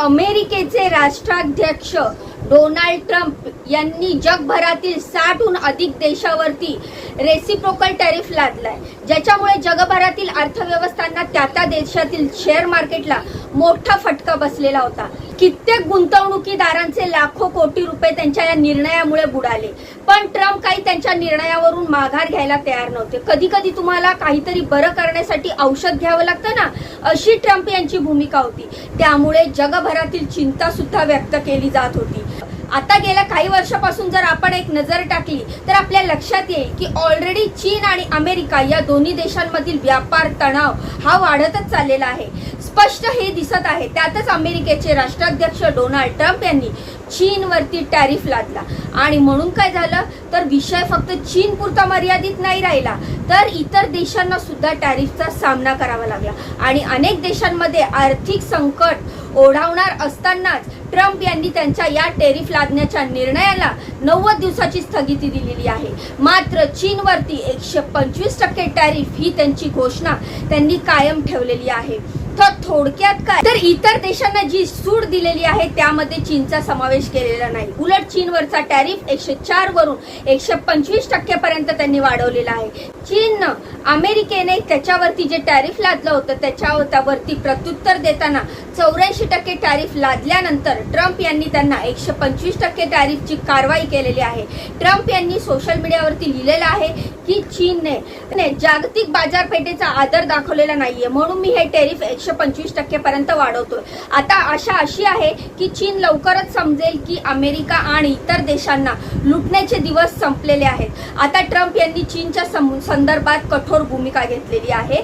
अमेरिकेचे राष्ट्राध्यक्ष Donald Trump यांनी जगभरातील साठहून अधिक देशावरती रेसिप्रोकल टॅरिफ लादलाय. ज्याच्यामुळे जगभरातील अर्थव्यवस्थांना त्या त्या देशातील शेअर मार्केटला मोठा फटका बसलेला होता. कित्येक गुंतवणुकीदारांचे लाखो कोटी रुपये त्यांच्या या निर्णयामुळे बुडाले. पण ट्रम्प काही त्यांच्या निर्णयावरून माघार घ्यायला तयार नव्हते. कधी कधी तुम्हाला काहीतरी बरं करण्यासाठी औषध घ्यावं लागतं ना? अशी ट्रम्प यांची भूमिका होती. त्यामुळे जगभरातील चिंता सुद्धा व्यक्त केली जात होती. आता गेल्या काही वर्षापासून जर आपण एक नजर टाकली तर आपल्या लक्षात येईल की ऑलरेडी चीन आणि अमेरिका या दोन्ही देशांमधील व्यापार तणाव हा वाढतच चाललेला आहे. स्पष्ट हे दिसत आहे. त्यातच अमेरिकेचे राष्ट्राध्यक्ष डोनाल्ड ट्रम्प यांनी चीनवरती टॅरिफ लादला. आणि म्हणून काय झालं? तर विषय फक्त चीन पुरता मर्यादित नाही राहिला. तर इतर देशांना सुद्धा टॅरिफचा सामना करावा लागला. आणि अनेक देशांमध्ये आर्थिक संकट ओढावणार असतानाच ट्रम्प यांनी त्यांच्या या टेरिफ लादण्याच्या निर्णयाला नव्वद दिवसाची स्थगिती दिलेली आहे. मात्र चीनवरती एकशे पंचवीस टक्के टॅरिफ ही त्यांची घोषणा त्यांनी कायम ठेवलेली आहे. तर थोडक्यात काय? तर इतर देशांना जी सूट दिलेली आहे त्यामध्ये चीनचा समावेश केलेला नाही. उलट चीनवरचा टॅरिफ एकशे चार वरून एकशे पंचवीस टक्क्यापर्यंत त्यांनी वाढवलेला आहे. चीननं अमेरिकेने त्याच्यावरती जे टॅरिफ लादलं होतं त्याच्यावरती प्रत्युत्तर देताना चौऱ्याऐंशी टक्के टॅरिफ लादल्यानंतर ट्रम्प यांनी त्यांना एकशे पंचवीस टक्के टॅरिफची कारवाई केलेली आहे. ट्रम्प यांनी सोशल मीडियावरती लिहिलेलं आहे की चीनने ने जागतिक बाजारपेठेचा आदर दाखवलेला नाहीये म्हणून मी हे टॅरिफ एकशे पंचवीस टक्केपर्यंत वाढवतोय. आता आशा अशी आहे की चीन लवकरच समजेल की अमेरिका आणि इतर देशांना लुटण्याचे दिवस संपलेले आहेत. आता ट्रम्प यांनी चीनच्या संदर्भात कठोर भूमिका घेतलेली आहे.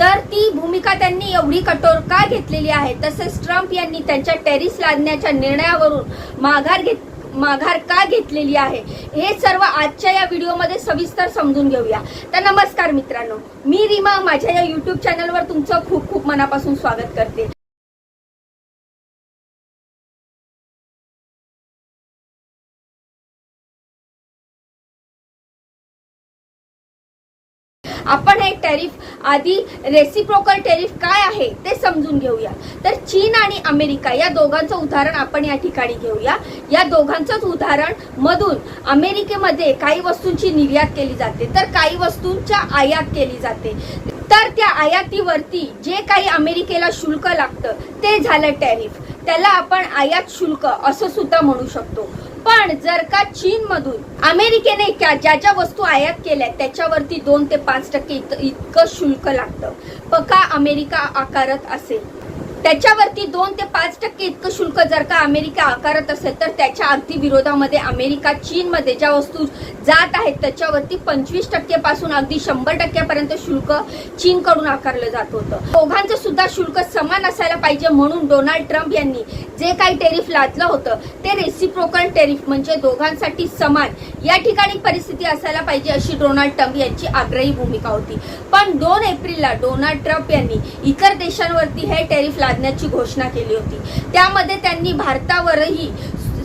तर ती भूमिका त्यांनी एवढी कठोर का घेतलेली आहे? तसेच ट्रम्प यांनी त्यांच्या टेरिस लादण्याच्या निर्णयावरून माघार घेत माघार का घेतलेली आहे? हे सर्व आजच्या या व्हिडिओमध्ये सविस्तर समजून घेऊया. तर नमस्कार मित्रांनो मी रीमा माझ्या या युट्यूब चॅनलवर तुमचं खूप खूप मनापासून स्वागत करते. आपण हे टॅरिफ आधी रेसिप्रोकल टॅरिफ काय आहे ते समजून घेऊया. तर चीन आणि अमेरिका या दोघांचं उदाहरण आपण या ठिकाणी घेऊया. या दोघांचंच उदाहरण मधून अमेरिकेमध्ये काही वस्तूंची निर्यात केली जाते. तर काही वस्तूंच्या आयात केली जाते. तर त्या आयातीवरती जे काही अमेरिकेला शुल्क लागतं ते झालं टॅरिफ. त्याला आपण आयात शुल्क असं सुद्धा म्हणू शकतो. पण जर का चीन मधून अमेरिकेने क्या- ज्या ज्या वस्तू आयात केल्या त्याच्यावरती दोन ते पाच टक्के इतकं शुल्क लागतं. पका अमेरिका आकारत असेल. त्याच्यावरती दोन ते पाच टक्के इतकं शुल्क जर का अमेरिका आकारत असेल तर त्याच्या अगदी विरोधामध्ये अमेरिका चीनमध्ये ज्या वस्तू जात आहेत त्याच्यावरती पंचवीस टक्केपासून अगदी शंभर टक्क्यापर्यंत शुल्क चीनकडून आकारलं जात होतं. दोघांचं सुद्धा शुल्क समान असायला पाहिजे म्हणून डोनाल्ड ट्रम्प यांनी जे काही टेरिफ लादलं होतं ते रेसिप्रोकल टेरिफ म्हणजे दोघांसाठी समान. या ठिकाणी परिस्थिती असायला पाहिजे अशी डोनाल्ड ट्रम्प यांची आग्रही भूमिका होती. पण दोन एप्रिलला डोनाल्ड ट्रम्प यांनी इतर देशांवरती हे टेरिफ लादण्याची घोषणा केली होती. त्यामध्ये त्यांनी भारतावरही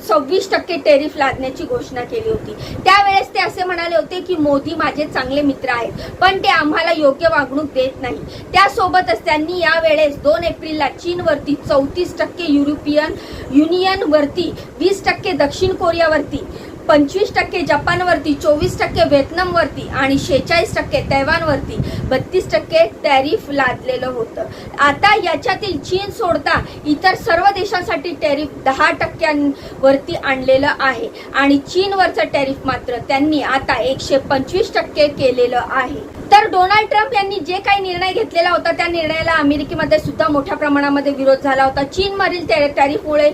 सव्वीस टक्के टेरिफ लादण्याची घोषणा केली होती. त्यावेळेस ते असे म्हणाले होते की मोदी माझे चांगले मित्र आहेत पण ते आम्हाला योग्य वागणूक देत नाही. त्यासोबतच त्यांनी यावेळेस दोन एप्रिलला चीनवरती चौतीस टक्के युरोपियन युनियनवरती वीस टक्के दक्षिण कोरियावरती पंचवीस टक्के जपानवरती चोवीस टक्के व्हिएतनामवरती आणि शेहेचाळीस टक्के तैवानवरती बत्तीस टक्के टॅरिफ लादलेलं होतं. आता याच्यातील चीन सोडता इतर सर्व देशांसाठी टॅरिफ दहा टक्क्यांवरती आणलेलं आहे आणि चीनवरचं टॅरिफ मात्र त्यांनी आता एकशे पंचवीस टक्के केलेलं आहे. तर डोनाल्ड ट्रम्प यांनी जे काही निर्णय घेतलेला होता त्या निर्णयाला अमेरिकेमध्ये सुद्धा मोठ्या प्रमाणामध्ये विरोध झाला होता. चीनवरील टॅ- टॅरिफमुळे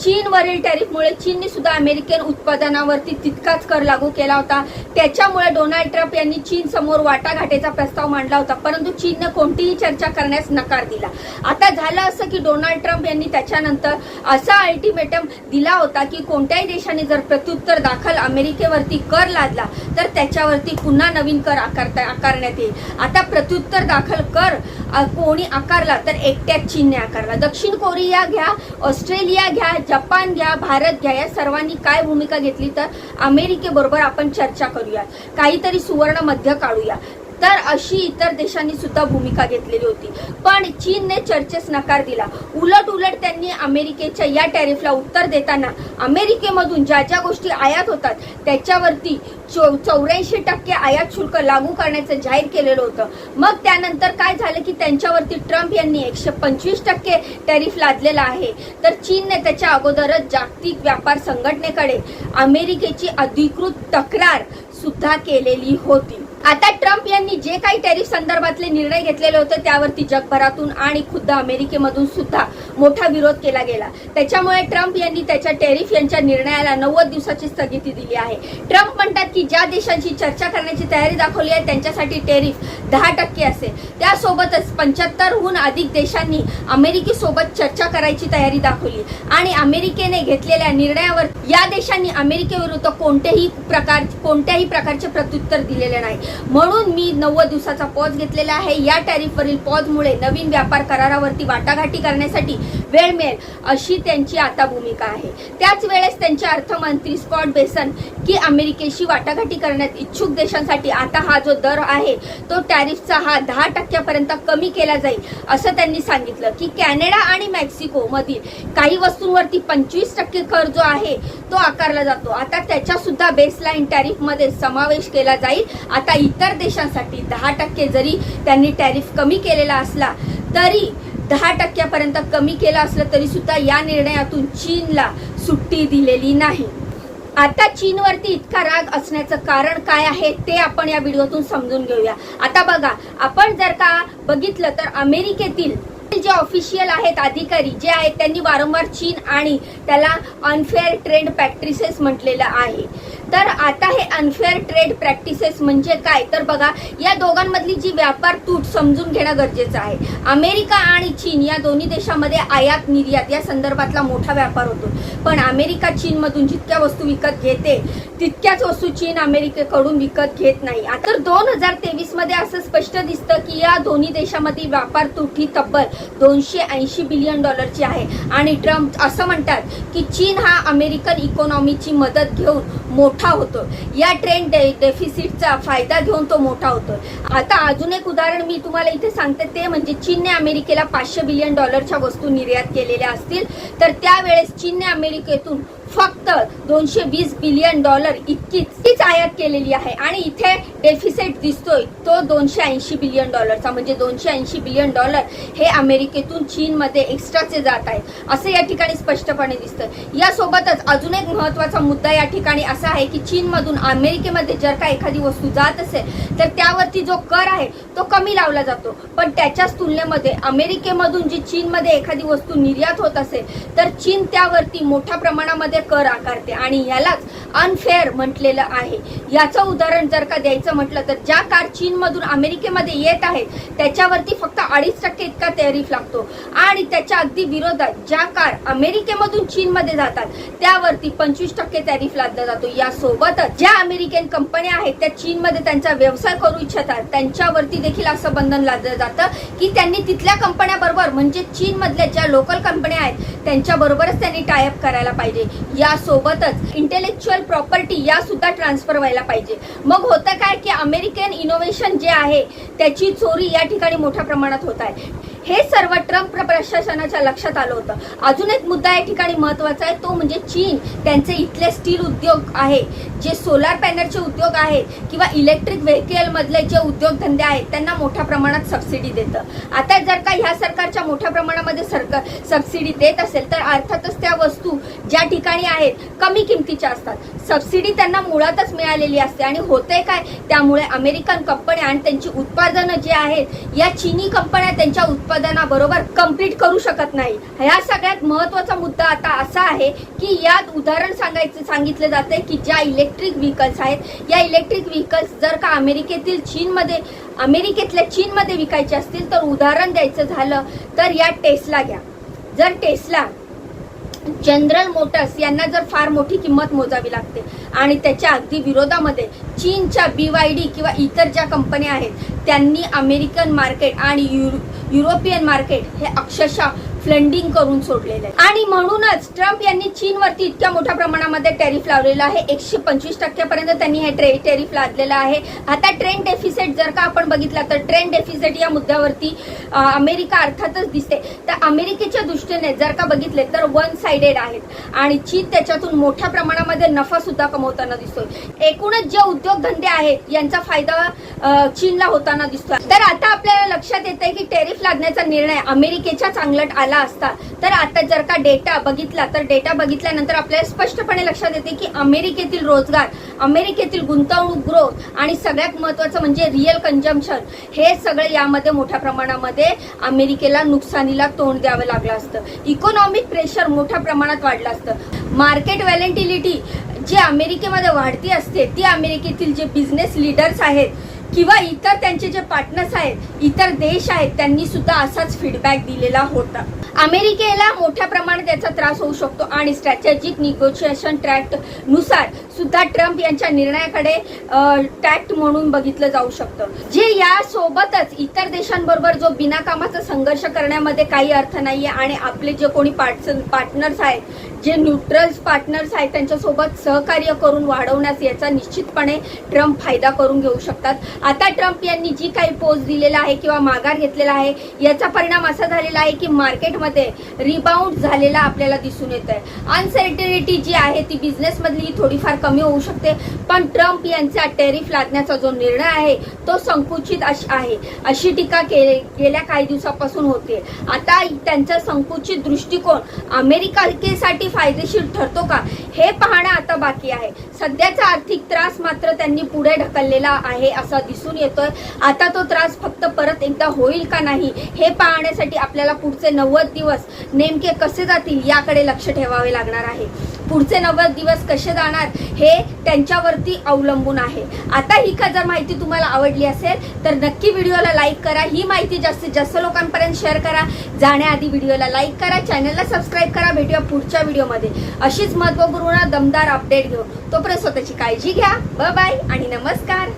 चीनवरील टॅरिफमुळे चीनने सुद्धा अमेरिकन उत्पादनावरती तितकाच कर लागू केला होता. त्याच्यामुळे डोनाल्ड ट्रम्प यांनी चीन समोर वाटाघाटीचा प्रस्ताव मांडला होता परंतु चीननं कोणतीही चर्चा करण्यास नकार दिला. आता झालं असं की डोनाल्ड ट्रम्प यांनी त्याच्यानंतर असा अल्टिमेटम दिला होता की कोणत्याही देशाने जर प्रत्युत्तर दाखल अमेरिकेवरती कर लादला तर त्याच्यावरती पुन्हा नवीन कर आकारता आकारण्यात येईल. आता प्रत्युत्तर दाखल कर. कोणी आकारला तर एकट्यात चीनने आकारला. दक्षिण कोरिया घ्या ऑस्ट्रेलिया घ्या जपान घ्या भारत घ्या या सर्वांनी काय भूमिका घेतली तर अमेरिकेबरोबर आपण चर्चा करूया. काहीतरी सुवर्ण मध्य काढूया. तर अशी इतर देशांनी सुद्धा भूमिका घेतलेली होती. पण चीनने चर्चेस नकार दिला. उलट उलट त्यांनी अमेरिकेच्या या टॅरिफला उत्तर देताना अमेरिकेमधून ज्या ज्या गोष्टी आयात होतात त्याच्यावरती चौऱ्याऐंशी टक्के आयात शुल्क लागू करण्याचं जाहीर केलेलं होतं. मग त्यानंतर काय झालं की त्यांच्यावरती ट्रम्प यांनी एकशे पंचवीस टक्के टॅरिफ लादलेला आहे. तर चीनने त्याच्या अगोदरच जागतिक व्यापार संघटनेकडे अमेरिकेची अधिकृत तक्रार सुद्धा केलेली होती. आता ट्रम्प यांनी जे काही टॅरिफ संदर्भातले निर्णय घेतलेले होते त्यावरती जगभरातून आणि खुद्द अमेरिकेमधून सुद्धा मोठा विरोध केला गेला. त्याच्यामुळे ट्रम्प यांनी त्याच्या टॅरिफ यांच्या निर्णयाला नव्वद दिवसाची स्थगिती दिली आहे. ट्रम्प म्हणतात की ज्या देशांची चर्चा करण्याची तयारी दाखवली आहे त्यांच्यासाठी टॅरिफ दहा टक्के असेल. त्यासोबतच पंच्याहत्तरहून अधिक देशांनी अमेरिकेसोबत चर्चा करायची तयारी दाखवली. आणि अमेरिकेने घेतलेल्या निर्णयावर या देशांनी अमेरिकेविरुद्ध कोणतेही प्रकार कोणत्याही प्रकारचे प्रत्युत्तर दिलेले नाही. म्हणून मी नव्वद दिवसाचा पॉज घेतलेला आहे. या टॅरिफवरील पॉजमुळे नवीन व्यापार करारावरती वाटाघाटी करण्यासाठी वेळ मिळेल अशी त्यांची आता भूमिका आहे. त्याच वेळेस त्यांचे अर्थमंत्री स्कॉट बेसन की अमेरिकेशी वाटाघाटी करण्यात इच्छुक देशांसाठी आता हा जो दर आहे तो टॅरिफचा हा दहा टक्क्यापर्यंत कमी केला जाईल असं त्यांनी सांगितलं की कॅनडा आणि मेक्सिकोमधील काही वस्तूंवरती पंचवीस टक्के कर जो आहे तो आकारला जातो. आता त्याच्यासुद्धा बेसलाईन टॅरिफमध्ये समावेश केला जाईल. आता इतर देशांसाठी दहा टक्के जरी त्यांनी टॅरिफ कमी केलेला असला तरी दहा टक्क्यापर्यंत कमी केलं असलं तरी सुद्धा या निर्णयातून चीनला सुट्टी दिलेली नाही. आता चीनवरती इतका राग असण्याचं कारण काय आहे ते आपण या व्हिडिओतून समजून घेऊया. आता बघा आपण जर का बघितलं तर अमेरिकेतील जे ऑफिशियल आहेत अधिकारी जे आहेत त्यांनी वारंवार चीन आणि त्याला अनफेअर ट्रेड प्रॅक्टिसेस म्हटलेलं आहे. तर आता हे अनफेअर ट्रेड प्रॅक्टिसेस म्हणजे काय? तर बघा या दोघांमधली जी व्यापार तूट समजून घेणं गरजेचं आहे. अमेरिका आणि चीन या दोन्ही देशामध्ये आयात निर्यात या संदर्भातला मोठा व्यापार होतो. पण अमेरिका चीनमधून जितक्या वस्तू विकत घेते तितक्याच वस्तू चीन अमेरिकेकडून विकत घेत नाही. तर दोन हजार तेवीसमध्ये असं स्पष्ट दिसतं की या दोन्ही देशामध्ये व्यापार तूट ही तब्बल दोनशे ऐंशी बिलियन डॉलरची आहे. आणि ट्रम्प असं म्हणतात की चीन हा अमेरिकन इकॉनॉमीची मदत घेऊन मोठा होतो या ट्रेंड डेफिसिटचा फायदा घेऊन तो मोठा होतो आता अजून एक उदाहरण मी तुम्हाला इथे सांगते. ते म्हणजे चीनने अमेरिकेला पाचशे बिलियन डॉलरच्या वस्तू निर्यात केलेल्या असतील. तर त्यावेळेस चीनने अमेरिकेतून फक्त दोनशे वीस बिलियन डॉलर इतकीच आयात केलेली आहे. आणि इथे डेफिसिट दिसतोय. तो दोनशे ऐंशी बिलियन डॉलरचा म्हणजे दोनशे ऐंशी बिलियन डॉलर हे अमेरिकेतून चीनमध्ये एक्स्ट्राचे जात आहेत असं या ठिकाणी स्पष्टपणे दिसतं यासोबतच अजून एक महत्त्वाचा मुद्दा या ठिकाणी असा आहे की चीनमधून अमेरिकेमध्ये जर का एखादी वस्तू जात असेल तर त्यावरती जो कर आहे तो कमी लावला जातो. पण त्याच्याच तुलनेमध्ये अमेरिकेमधून जी चीनमध्ये एखादी वस्तू निर्यात होत असेल तर चीन त्यावरती मोठ्या प्रमाणामध्ये कर आकारते आणि यालाच अनफेअर म्हटलेलं आहे. याचं उदाहरण जर का द्यायचं म्हटलं तर ज्या कार चीनमधून अमेरिकेमध्ये येत आहेत त्याच्यावरती फक्त अडीच टक्के इतका टॅरिफ लागतो. आणि त्याच्या अगदी विरोधात ज्या कार अमेरिकेमधून चीनमध्ये जातात त्यावरती पंचवीस टक्के टॅरिफ लादला जातो. यासोबतच ज्या अमेरिकन कंपन्या आहेत त्या चीनमध्ये त्यांचा व्यवसाय करू इच्छितात. त्यांच्यावरती देखील असं बंधन लादलं जातं की त्यांनी तिथल्या कंपन्याबरोबर म्हणजे चीनमधल्या ज्या लोकल कंपन्या आहेत त्यांच्याबरोबरच त्यांनी टायअप करायला पाहिजे. यासोबतच इंटेलेक्च्युअल प्रॉपर्टी या सुद्धा ट्रान्सफर व्हायला पाहिजे. मग होतं काय की अमेरिकन इनोव्हेशन जे आहे त्याची चोरी या ठिकाणी मोठ्या प्रमाणात होत आहे. हे सर्व ट्रम्प प्रशासनाच्या लक्षात आलं होतं. अजून एक मुद्दा या ठिकाणी महत्त्वाचा आहे तो म्हणजे चीन. त्यांचे इथले स्टील उद्योग आहे जे सोलार पॅनलचे उद्योग आहेत किंवा इलेक्ट्रिक व्हेकलमधले जे उद्योगधंदे आहेत त्यांना मोठ्या प्रमाणात सबसिडी देतं. आता जर का ह्या सरकारच्या मोठ्या प्रमाणामध्ये सरकार सबसिडी देत असेल तर अर्थातच त्या वस्तू ज्या ठिकाणी आहेत कमी किमतीच्या असतात. सबसिडी त्यांना मुळातच मिळालेली असते. आणि होते काय? त्यामुळे अमेरिकन कंपन्या आणि त्यांची उत्पादनं जे आहेत या चीनी कंपन्या त्यांच्या उत्पादनाबरोबर कंप्लीट करू शकत नाही. ह्या सगळ्यात महत्त्वाचा मुद्दा आता असा आहे की यात उदाहरण सांगायचं सांगितलं जाते की ज्या इलेक्ट्रिक व्हीकल्स आहेत या इलेक्ट्रिक व्हीकल्स जर का अमेरिकेतील चीनमध्ये अमेरिकेतल्या चीनमध्ये विकायचे असतील तर उदाहरण द्यायचं झालं तर या टेस्ला घ्या. जर टेस्ला जनरल मोटर्स यांना जर फार मोठी किंमत मोजावी लागते आणि त्याच्या अगदी विरोधामध्ये चीनच्या बी वाय डी किंवा इतर ज्या कंपन्या आहेत त्यांनी अमेरिकन मार्केट आणि युरो युरोपियन मार्केट हे अक्षरशः फ्लंडिंग करून सोडलेलं आहे आणि म्हणूनच ट्रम्प यांनी चीनवरती इतक्या मोठ्या प्रमाणामध्ये टॅरिफ लावलेला आहे. एकशे पंचवीस टक्क्यापर्यंत त्यांनी हे ट्रे टेरिफ लादलेलं आहे. आता ट्रेंड डेफिसिट जर का आपण बघितला तर ट्रेंड डेफिसिट या मुद्द्यावरती अमेरिका अर्थातच दिसते. तर अमेरिकेच्या दृष्टीने जर का बघितले तर वन साइडेड आहेत. आणि चीन त्याच्यातून मोठ्या प्रमाणामध्ये नफा सुद्धा कमवताना दिसतोय. एकूणच जे उद्योगधंदे आहेत यांचा फायदा चीनला होताना दिसतोय. तर आता आपल्याला लक्षात येत आहे की टॅरिफ लादण्याचा निर्णय अमेरिकेच्या चांगलट आला असता. तर आता जर आता डेटा बघितला तर डेटा बघितल्यानंतर आपल्याला स्पष्टपणे लक्षात येते की अमेरिकेतील रोजगार अमेरिकेतील गुंतवणूक ग्रोथ आणि सगळ्यात महत्वाचं म्हणजे रिअल कंजम्पशन हे सगळं यामध्ये मोठ्या प्रमाणामध्ये अमेरिकेला नुकसानीला तोंड द्यावं लागलं असतं. इकॉनॉमिक प्रेशर मोठ्या प्रमाणात वाढलं असतं. मार्केट व्हॅलेंटिलिटी जी अमेरिकेमध्ये वाढती असते ती अमेरिकेतील जे बिझनेस लीडर्स आहेत किंवा इतर त्यांचे जे पार्टनर्स आहेत इतर देश आहेत त्यांनी सुद्धा असाच फीडबॅक दिलेला होता. अमेरिकेला मोठ्या प्रमाणात त्याचा त्रास होऊ शकतो आणि स्ट्रॅटेजिक निगोशिएशन ट्रॅक्टनुसार सुद्धा ट्रम्प यांच्या निर्णयाकडे टॅक्ट म्हणून बघितलं जाऊ शकतं. जे यासोबतच इतर देशांबरोबर जो बिनाकामाचा संघर्ष करण्यामध्ये काही अर्थ नाही आहे आणि आपले जे कोणी पार्टनर्स आहेत जे न्यूट्रल्स पार्टनर्स आहेत त्यांच्यासोबत सहकार्य करून वाढवण्यास याचा निश्चितपणे ट्रम्प फायदा करून घेऊ शकतात. आता ट्रम्प यांनी जी काही पोस्ट दिलेला आहे किंवा माघार घेतलेला आहे याचा परिणाम असा झालेला आहे की मार्केटमध्ये रिबाउंड झालेला आपल्याला दिसून येत आहे अनसर्टिनिटी जी आहे ती बिझनेसमधली थोडीफार कमी होऊ शकते पण ट्रम्प यांचा टेरिफ लादण्याचा जो निर्णय आहे तो संकुचित अश- आहे. अशी टीका के- गेल्या काही दिवसापासून होते आता त्यांचा संकुचित दृष्टिकोन अमेरिकेसाठी फायदेशीर ठरतो का हे पाहणं आता बाकी आहे. सध्याचा आर्थिक त्रास मात्र त्यांनी पुढे ढकललेला आहे असा दिसून येतोय. आता तो त्रास फक्त परत एकदा होईल का नाही हे पाहण्यासाठी आपल्याला पुढचे नव्वद दिवस नेमके कसे जातील याकडे लक्ष ठेवावे लागणार आहे. पुढचे नव्वद दिवस कसे जाणार हे त्यांच्यावरती अवलंबून आहे. आता ही का जर माहिती तुम्हाला आवडली असेल तर नक्की व्हिडिओला लाईक करा. ही माहिती जास्तीत जास्त लोकांपर्यंत शेअर करा. जाण्याआधी व्हिडिओला लाईक करा. चॅनलला सबस्क्राईब करा. भेटूया पुढच्या व्हिडिओमध्ये. अशीच महत्त्वपूर्ण दमदार अपडेट घेऊन. तोपर्यंत स्वतःची काळजी घ्या. ब बाय आणि नमस्कार.